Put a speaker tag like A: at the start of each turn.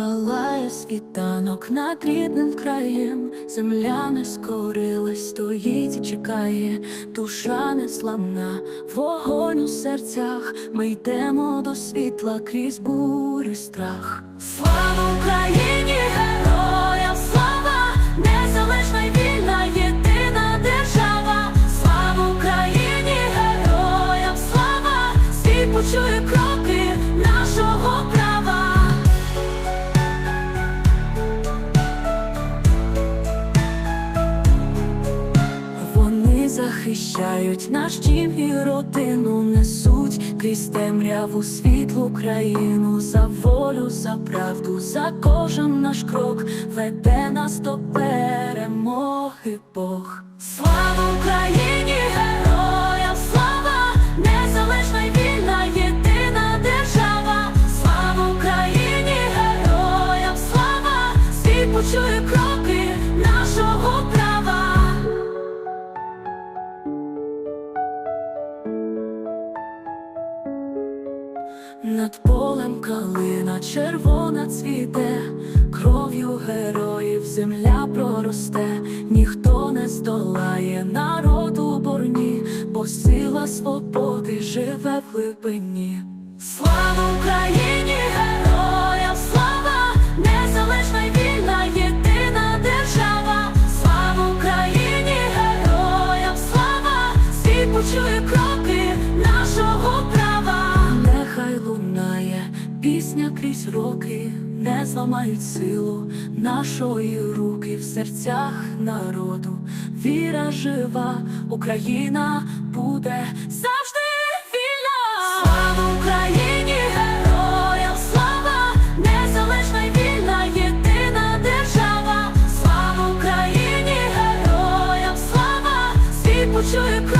A: Сяє світанок над рідним краєм, земля не скорилась, стоїть і чекає, душа не славна, вогонь у серцях, ми йдемо до світла крізь бурі страх. Слава Україні, героям слава, незалежна й вільна, єдина держава, слава Україні, героям слава, світ почує кроки захищають наш дім і родину, несуть крізь темряву світлу країну. За волю, за правду, за кожен наш крок веде нас до перемоги Бог. Слава Україні, героям слава, незалежна вільна, єдина держава, слава Україні, героям слава, світ почує кроки Над полем калина червона цвіте, кров'ю героїв земля проросте, ніхто не здолає народу у борні, бо сила свободи живе в глибині. Слава Україні, героям слава, незалежна й вільна, єдина держава, слава Україні, героям слава, світ почує крізь роки, не зламають силу нашої руки в серцях народу. Віра жива, Україна буде завжди вільна. Слава Україні, героям слава, незалежна й вільна, єдина держава. Слава Україні, героям слава, світ почує нашого